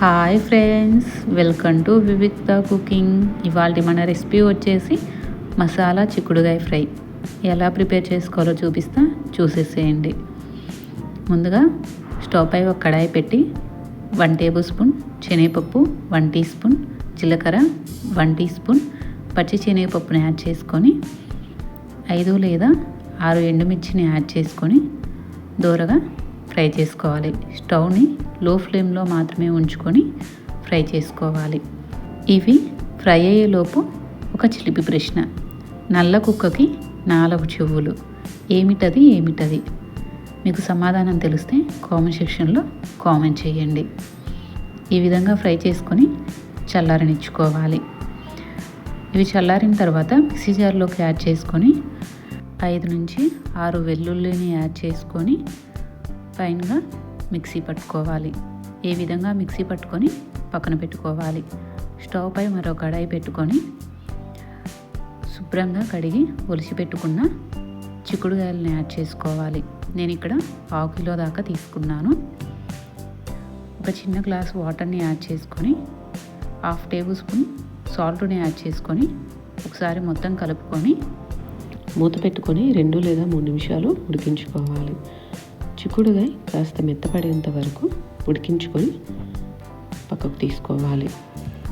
Hi friends welcome to Vivikta cooking ఇవాళ మన recipe వచ్చేసి మసాలా చిక్కుడుగాయ ఫ్రై. ఎలా ప్రిపేర్ చేసుకోవాలో చూపిస్తా చూసేసేయండి. ముందుగా స్టవ్ పై ఒక కడాయి పెట్టి వన్ టేబుల్ స్పూన్ శనగపప్పు వన్ టీ స్పూన్ జీలకర్ర వన్ టీ స్పూన్ పచ్చి శనగపప్పుని యాడ్ చేసుకొని ఐదు లేదా ఆరు ఎండుమిర్చిని యాడ్ చేసుకొని దూరగా ఫ్రై చేసుకోవాలి. స్టవ్ని లో ఫ్లేమ్లో మాత్రమే ఉంచుకొని ఫ్రై చేసుకోవాలి. ఇవి ఫ్రై అయ్యేలోపు ఒక చిలిపి ప్రశ్న. నల్ల కుక్కకి నాలుగు చెవులు. ఏమిటది ఏమిటది? మీకు సమాధానం తెలిస్తే కామెంట్ సెక్షన్లో కామెంట్ చేయండి. ఈ విధంగా ఫ్రై చేసుకొని చల్లారనిచ్చుకోవాలి. ఇవి చల్లారిన తర్వాత మిక్సీ జార్లోకి యాడ్ చేసుకొని ఐదు నుంచి ఆరు వెల్లుల్లిని యాడ్ చేసుకొని ఫైన్గా మిక్సీ పట్టుకోవాలి. ఏ విధంగా మిక్సీ పట్టుకొని పక్కన పెట్టుకోవాలి. స్టవ్ పై మరో కడాయి పెట్టుకొని శుభ్రంగా కడిగి ఒలిసి పెట్టుకున్న చిక్కుడుగాయలను యాడ్ చేసుకోవాలి. నేను ఇక్కడ పావు కిలో దాకా తీసుకున్నాను. ఒక చిన్న గ్లాస్ వాటర్ని యాడ్ చేసుకొని హాఫ్ టేబుల్ స్పూన్ సాల్ట్ని యాడ్ చేసుకొని ఒకసారి మొత్తం కలుపుకొని మూత పెట్టుకొని రెండు లేదా మూడు నిమిషాలు ఉడికించుకోవాలి. చిక్కుడుగా కాస్త మెత్తపడేంత వరకు ఉడికించుకొని పక్కకు తీసుకోవాలి.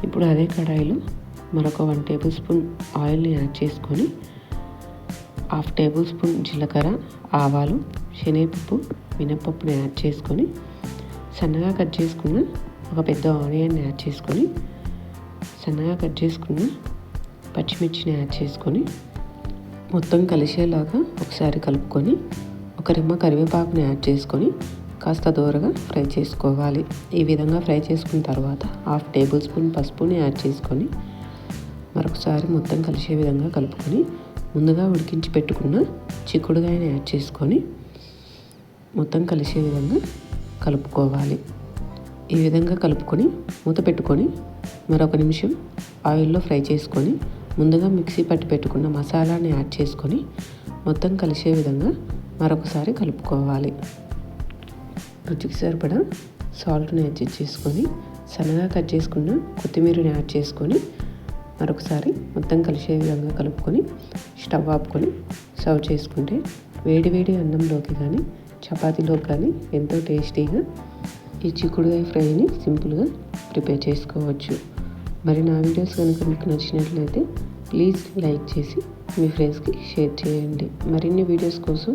ఇప్పుడు అదే కడాయిలో మరొక వన్ టేబుల్ స్పూన్ ఆయిల్ని యాడ్ చేసుకొని హాఫ్ టేబుల్ స్పూన్ జీలకర్ర ఆవాలు శనగపప్పు మినపప్పుని యాడ్ చేసుకొని సన్నగా కట్ చేసుకున్న ఒక పెద్ద ఆనియన్ని యాడ్ చేసుకొని సన్నగా కట్ చేసుకున్న పచ్చిమిర్చిని యాడ్ చేసుకొని మొత్తం కలిసేలాగా ఒకసారి కలుపుకొని ఒక రెమ్మ కరివేపాకుని యాడ్ చేసుకొని కాస్త దూరగా ఫ్రై చేసుకోవాలి. ఈ విధంగా ఫ్రై చేసుకున్న తర్వాత హాఫ్ టేబుల్ స్పూన్ పసుపుని యాడ్ చేసుకొని మరొకసారి మొత్తం కలిసే విధంగా కలుపుకొని ముందుగా ఉడికించి పెట్టుకున్న చిక్కుడుగాయని యాడ్ చేసుకొని మొత్తం కలిసే విధంగా కలుపుకోవాలి. ఈ విధంగా కలుపుకొని మూత పెట్టుకొని మరొక నిమిషం ఆయిల్లో ఫ్రై చేసుకొని ముందుగా మిక్సీ పట్టి పెట్టుకున్న మసాలాని యాడ్ చేసుకొని మొత్తం కలిసే విధంగా మరొకసారి కలుపుకోవాలి. రుచికి సరిపడా సాల్ట్ని యాడ్ చేసుకొని సన్నగా కట్ చేసుకున్న కొత్తిమీరని యాడ్ చేసుకొని మరొకసారి మొత్తం కలిసే విధంగా కలుపుకొని స్టవ్ ఆపుకొని సర్వ్ చేసుకుంటే వేడి వేడి అన్నంలోకి కానీ చపాతీలోకి కానీ ఎంతో టేస్టీగా ఈ చిక్కుడుకాయ ఫ్రైని సింపుల్గా ప్రిపేర్ చేసుకోవచ్చు. మరి నా వీడియోస్ కనుక మీకు నచ్చినట్లయితే ప్లీజ్ లైక్ చేసి మీ ఫ్రెండ్స్కి షేర్ చేయండి. మరిన్ని వీడియోస్ కోసం